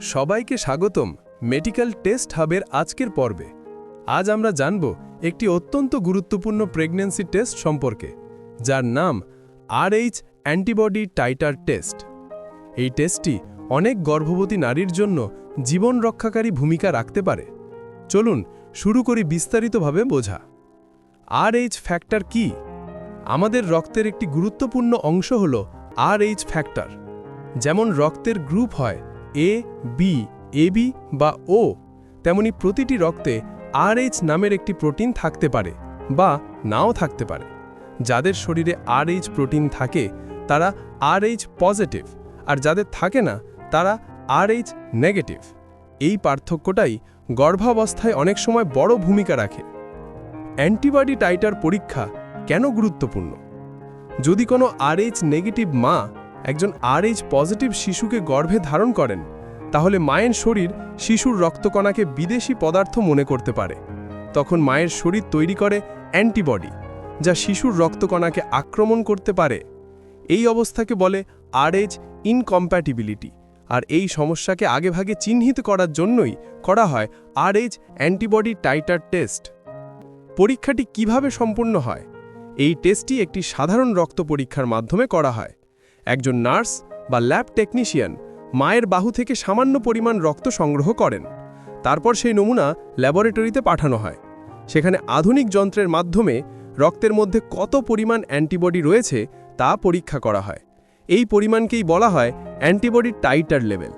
সবাইকে স্বাগতম medical test হাবের আজকের পর্বে। আজ আমরা জানব একটি অত্যন্ত গুরুত্বপূর্ণ প্রেগন্যান্সি টেস্ট সম্পর্কে, যার নাম আরএইচ অ্যান্টিবডি টাইটার টেস্ট। এই টেস্টটি অনেক গর্ভবতী নারীর জন্য জীবন রক্ষাকারী ভূমিকা রাখতে পারে। চলুন শুরু করি বিস্তারিতভাবে বোঝা। আরএইচ ফ্যাক্টর কি? আমাদের রক্তের একটি গুরুত্বপূর্ণ অংশ হল আরএইচ ফ্যাক্টর যেমন রক্তের গ্রুপ হয় এ বি এবি বা ও তেমনি প্রতিটি রক্তে আরএইচ নামের একটি প্রোটিন থাকতে পারে বা নাও থাকতে পারে। যাদের শরীরে আরএইচ প্রোটিন থাকে, তারা আরএইচ পজিটিভ আর যাদের থাকে না, তারা আরএইচ নেগেটিভ এই পার্থক্যটাই গর্ভাবস্থায় অনেক সময় বড় ভূমিকা রাখে। অ্যান্টিবডি টাইটার পরীক্ষা কেন গুরুত্বপূর্ণ? যদি কোনো আরএইচ নেগেটিভ মা একজন আরএইচ পজিটিভ শিশুকে গর্ভে ধারণ করেন, তাহলে মায়ের শরীর শিশুর রক্তকণাকে বিদেশি পদার্থ মনে করতে পারে। তখন মায়ের শরীর তৈরি করে অ্যান্টিবডি, যা শিশুর রক্তকণাকে আক্রমণ করতে পারে। এই অবস্থাকে বলে আরএইচ ইনকম্প্যাটিবিলিটি আর এই সমস্যাকে আগেভাগে চিহ্নিত করার জন্যই করা হয় আরএইচ অ্যান্টিবডি টাইটার টেস্ট পরীক্ষাটি কীভাবে সম্পূর্ণ হয়? এই টেস্টটি একটি সাধারণ রক্ত পরীক্ষার মাধ্যমে করা হয়। একজন নার্স বা ল্যাব টেকনিশিয়ান মায়ের বাহু থেকে সামান্য পরিমাণ রক্ত সংগ্রহ করেন। তারপর সেই নমুনা ল্যাবরেটরিতে পাঠানো হয়। সেখানে আধুনিক যন্ত্রের মাধ্যমে রক্তের মধ্যে কত পরিমাণ অ্যান্টিবডি রয়েছে তা পরীক্ষা করা হয়। এই পরিমাণকেই বলা হয় অ্যান্টিবডি টাইটার লেভেল।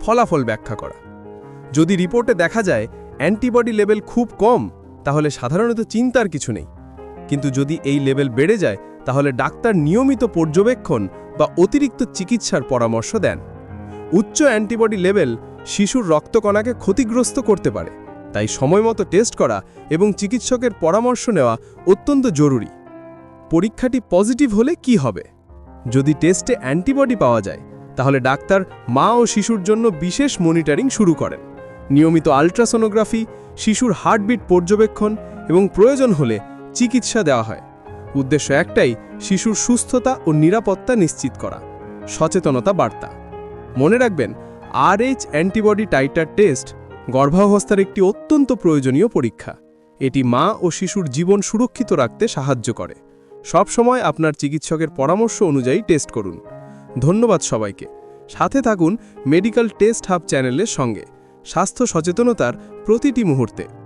ফলাফল ব্যাখ্যা করা। যদি রিপোর্টে দেখা যায় অ্যান্টিবডি লেভেল খুব কম, তাহলে সাধারণত চিন্তার কিছু নেই। কিন্তু যদি এই লেভেল বেড়ে যায় তাহলে ডাক্তার নিয়মিত পর্যবেক্ষণ বা অতিরিক্ত চিকিৎসার পরামর্শ দেন। উচ্চ অ্যান্টিবডি লেভেল শিশুর রক্তকণাকে ক্ষতিগ্রস্ত করতে পারে, তাই সময়মতো টেস্ট করা এবং চিকিৎসকের পরামর্শ নেওয়া অত্যন্ত জরুরি। পরীক্ষাটি পজিটিভ হলে কি হবে? যদি টেস্টে অ্যান্টিবডি পাওয়া যায়, তাহলে ডাক্তার মা ও শিশুর জন্য বিশেষ মনিটরিং শুরু করেন। নিয়মিত আল্ট্রাসোনোগ্রাফি, শিশুর হার্টবিট পর্যবেক্ষণ এবং প্রয়োজন হলে চিকিৎসা দেওয়া হয়। উদ্দেশ্য একটাই, শিশুর সুস্থতা ও নিরাপত্তা নিশ্চিত করা। সচেতনতা বার্তা। মনে রাখবেন আরএইচ অ্যান্টিবডি টাইটার টেস্ট গর্ভাবস্থার একটি অত্যন্ত প্রয়োজনীয় পরীক্ষা। এটি মা ও শিশুর জীবন সুরক্ষিত রাখতে সাহায্য করে। সব সময় আপনার চিকিৎসকের পরামর্শ অনুযায়ী টেস্ট করুন। ধন্যবাদ সবাইকে। সাথে থাকুন মেডিকেল টেস্ট হাব চ্যানেলের সঙ্গে। স্বাস্থ্য সচেতনতার প্রতিটি মুহূর্তে।